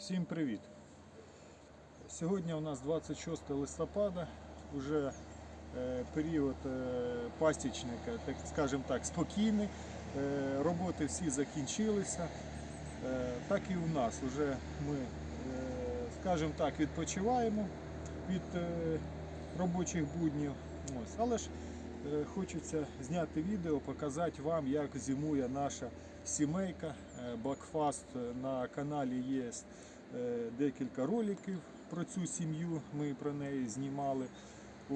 Всім привіт! Сьогодні у нас 26 листопада, вже е, період е, пасічника, так скажімо так, спокійний. Е, роботи всі закінчилися. Так і у нас вже ми, скажімо так, відпочиваємо від робочих буднів. Ось. Але ж хочеться зняти відео, показати вам, як зимує наша сімейка. Е, Бакфаст на каналі є е, декілька роликів про цю сім'ю. Ми про неї знімали.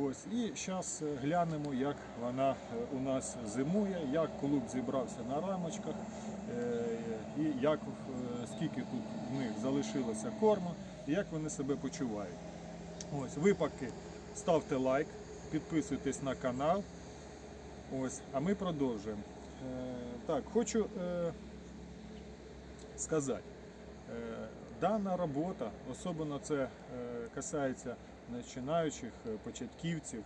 Ось і зараз глянемо, як вона е, у нас зимує, як клуб зібрався на рамочках, е, і як е, скільки тут в них залишилося корму, і як вони себе почувають. Ось, випадки ставте лайк, підписуйтесь на канал. Ось, а ми продовжуємо. Е, так, хочу е, сказати, е, дана робота, особливо це касається починаючих початківців,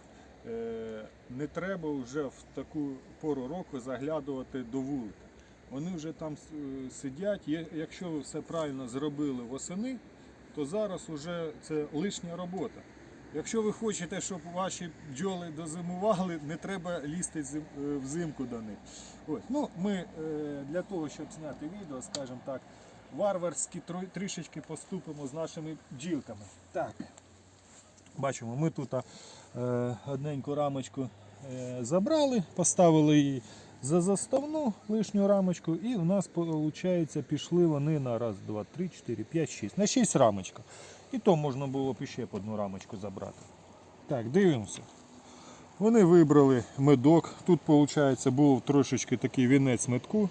не треба вже в таку пору року заглядувати до вулика. Вони вже там сидять. Якщо ви все правильно зробили восени, то зараз вже це лишня робота. Якщо ви хочете, щоб ваші бджоли дозимували, не треба лізти е, взимку до них. Ось. Ну, ми е, для того, щоб зняти відео, скажімо так, варварськи трішечки поступимо з нашими бджілками. Так. Бачимо, ми тут е, одненьку рамочку забрали, поставили її за заставну лишню рамочку, і у нас виходить, пішли вони на раз, два, три, чотири, п'ять, шість. На шість рамочка. І то можна було б ще одну рамочку забрати. Так, дивимося. Вони вибрали медок. Тут, виходить, був трошечки такий вінець медку.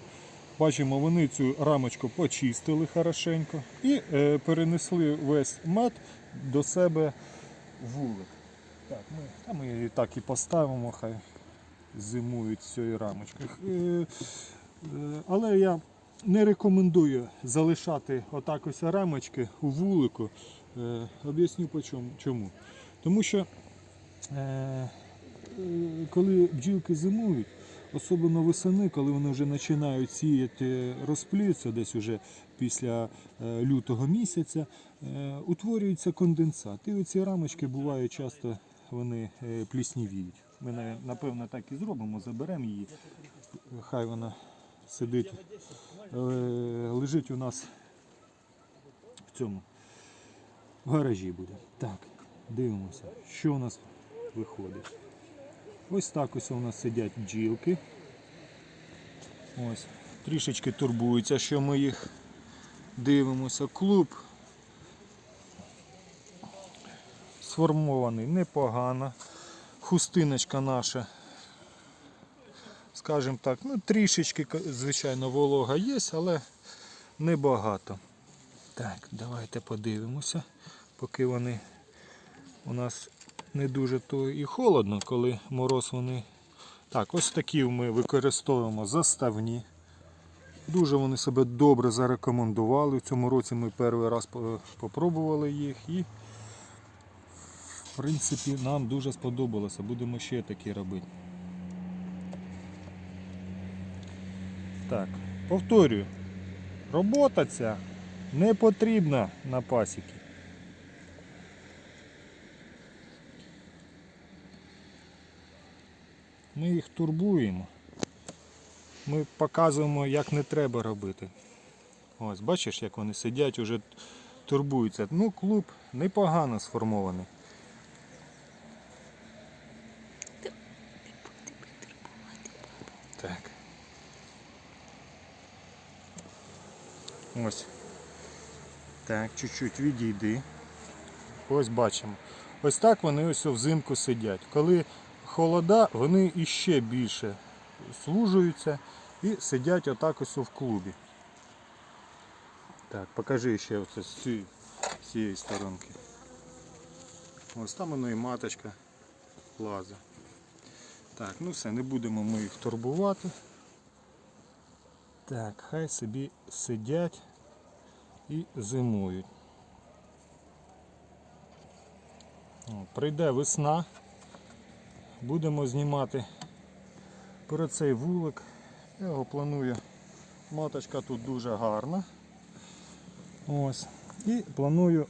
Бачимо, вони цю рамочку почистили хорошенько і е, перенесли весь мед до себе в вулик. Так, ми, та ми її так і поставимо, хай зимують з цією рамочкою. Е, е, але я не рекомендую залишати отак ось рамочки у вулику. Е, об'ясню чому-. Тому що коли бджілки зимують, особливо восени, коли вони вже починають сіяти розплід, десь уже після лютого місяця, утворюється конденсат. І оці рамочки бувають часто вони пліснівіють. Ми напевно так і зробимо, заберемо її. Хай вона сидить, е, лежить у нас в цьому в гаражі буде. Так, дивимося, що у нас виходить. Ось так ось у нас сидять бджілки. Ось. Трішечки турбуються, що ми їх дивимося. Клуб сформований непогано. Хустиночка наша, скажімо так, ну трішечки, звичайно, волога є, але небагато. Так, давайте подивимося, поки вони у нас не дуже то і холодно, коли мороз вони. Так, ось такі ми використовуємо заставні. Дуже вони себе добре зарекомендували. В цьому році ми перший раз по- попробували їх і принципі нам дуже сподобалося. Будемо ще такі робити. Так, повторюю, робота ця не потрібна на пасіки. Ми їх турбуємо. Ми показуємо, як не треба робити. Ось, бачиш, як вони сидять, уже турбуються. Ну, клуб непогано сформований. Ось. Так, чуть-чуть відійди. Ось бачимо. Ось так вони ось взимку сидять. Коли холода, вони іще більше служуються і сидять отак ось в клубі. Так, покажи ще оце з цієї, сторонки. Ось там воно і маточка лазить. Так, ну все, не будемо ми їх турбувати. Так, хай собі сидять і зимують. Прийде весна, будемо знімати про цей вулик. Я його планую. Маточка тут дуже гарна. Ось. І планую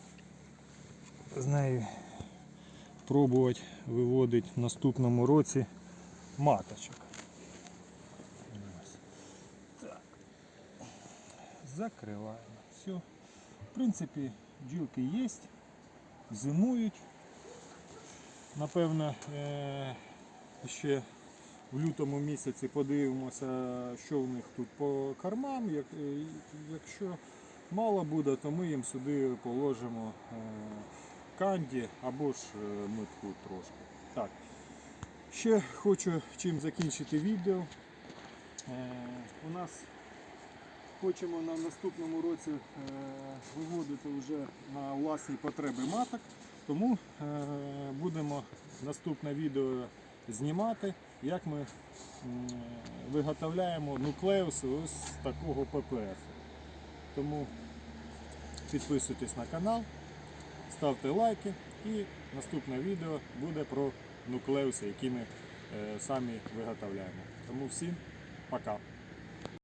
з нею пробувати виводити в наступному році маточок. Ось. Так. Закриваємо. Все. В принципі, бджілки є, зимують. Напевно, е- ще в лютому місяці подивимося, що в них тут по кормам. Е, якщо мало буде, то ми їм сюди положимо е, канді або ж митку трошки. Так. Ще хочу чим закінчити відео. У нас хочемо на наступному році е, виводити вже на власні потреби маток, тому е, будемо наступне відео знімати, як ми виготовляємо нуклеуси ось такого ППФ. Тому підписуйтесь на канал, ставте лайки і наступне відео буде про нуклеуси, які ми е, самі виготовляємо. Тому всім пока!